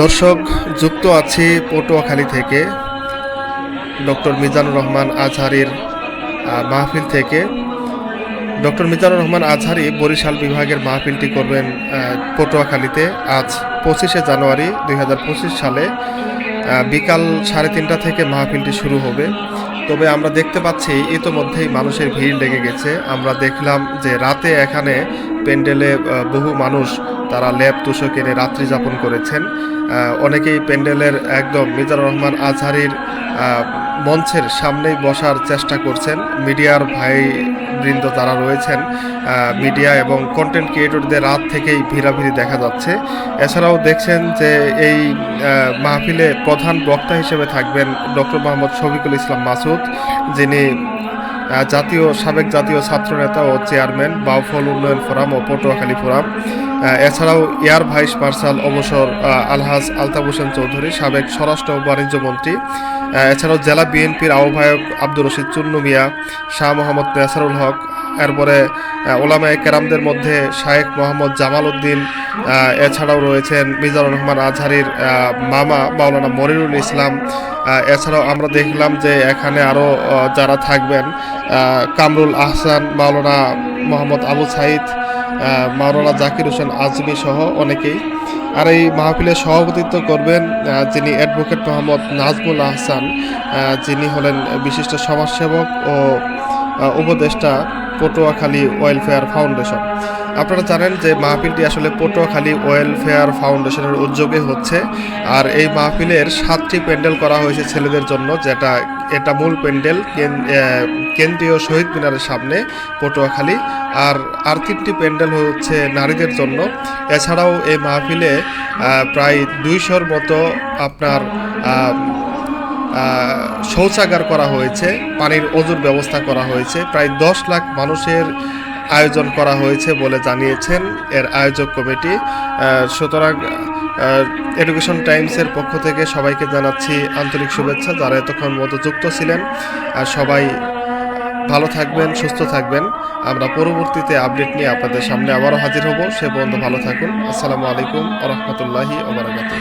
দর্শক, যুক্ত আছি পটুয়াখালী থেকে ডক্টর মিজানুর রহমান আজহারির মাহফিল থেকে। ডক্টর মিজানুর রহমান আজহারি বরিশাল বিভাগের মাহফিলটি করবেন পটুয়াখালীতে আজ পঁচিশে জানুয়ারি দু হাজার পঁচিশ সালে। বিকাল সাড়ে তিনটা থেকে মাহফিলটি শুরু হবে। তবে আমরা দেখতে পাচ্ছি ইতোমধ্যেই মানুষের ভিড় লেগে গেছে। আমরা দেখলাম যে রাতে এখানে প্যান্ডেলে বহু মানুষ তারা ল্যাব তুষো কেনে রাত্রি যাপন করেছেন। অনেকেই প্যান্ডেলের একদম মিজানুর রহমান আজহারির মঞ্চের সামনেই বসার চেষ্টা করছেন মিডিয়ার ভাই বৃন্দ যারা রয়েছেন মিডিয়া এবং কন্টেন্ট ক্রিয়েটরদের রাত থেকেই ভিড়াভিড়ি দেখা যাচ্ছে। এছাড়াও দেখছেন যে এই মাহফিলে প্রধান বক্তা হিসেবে থাকবেন ডক্টর মোহাম্মদ শফিকুল ইসলাম মাসুদ, যিনি জাতীয়, সাবেক জাতীয় ছাত্রনেতা ও চেয়ারম্যান বাউফল উন্নয়ন ফোরাম ও পটুয়াখালী ফোরাম এছাড়াও এয়ার ভাইস মার্শাল অবসর আলহাজ আলতাফ হোসেন চৌধুরী, সাবেক স্বরাষ্ট্র বাণিজ্য মন্ত্রী। এছাড়াও জেলা বিএনপির আহ্বায়ক আব্দুর রশিদ চুন্নু মিয়া, শাহ মোহাম্মদ নেসারুল হক, এরপরে ওলামায়ে কেরামদের মধ্যে শায়েখ মোহাম্মদ জামাল উদ্দিন এছাড়াও রয়েছেন মিজানুর রহমান আজহারির মামা মাওলানা মনিরুল ইসলাম। এছাড়াও আমরা দেখলাম যে এখানে আরও যারা থাকবেন কামরুল আহসান, মাওলানা মোহাম্মদ আবু সাইদ মাওলানা জাকির হোসেন আজমি সহ অনেকেই। আর এই মাহফিলে সভাপতিত্ব করবেন যিনি অ্যাডভোকেট মোহাম্মদ নাজমুল আহসান যিনি হলেন বিশিষ্ট সমাজসেবক ও উপদেষ্টা পটুয়াখালী ওয়েলফেয়ার ফাউন্ডেশন। আপনারা জানেন যে মাহফিলটি আসলে পটুয়াখালী ওয়েলফেয়ার ফাউন্ডেশনের উদ্যোগে হচ্ছে। আর এই মাহফিলের সাতটি প্যান্ডেল করা হয়েছে ছেলেদের জন্য, যেটা, এটা মূল প্যান্ডেল কেন- কেন্দ্রীয় শহীদ মিনারের সামনে পটুয়াখালী। আর আর তিনটি প্যান্ডেল হচ্ছে নারীদের জন্য। এছাড়াও এই মাহফিলে প্রায় দুইশোর মতো আপনার শৌচাগার করা হয়েছে, পানির অজুর ব্যবস্থা করা হয়েছে। প্রায় দশ লাখ মানুষের আয়োজন করা হয়েছে বলে জানিয়েছেন এর আয়োজক কমিটি। সুতরাং এডুকেশন টাইমসের পক্ষ থেকে সবাইকে জানাচ্ছি আন্তরিক শুভেচ্ছা যারা এতক্ষণ মতো যুক্ত ছিলেন। আর সবাই ভালো থাকবেন, সুস্থ থাকবেন। আমরা পরবর্তীতে আপডেট নিয়ে আপনাদের সামনে আবারও হাজির হব। সে পর্যন্ত ভালো থাকুন। আসসালামু আলাইকুম রহমতুল্লাহি ওবরাকাতুহ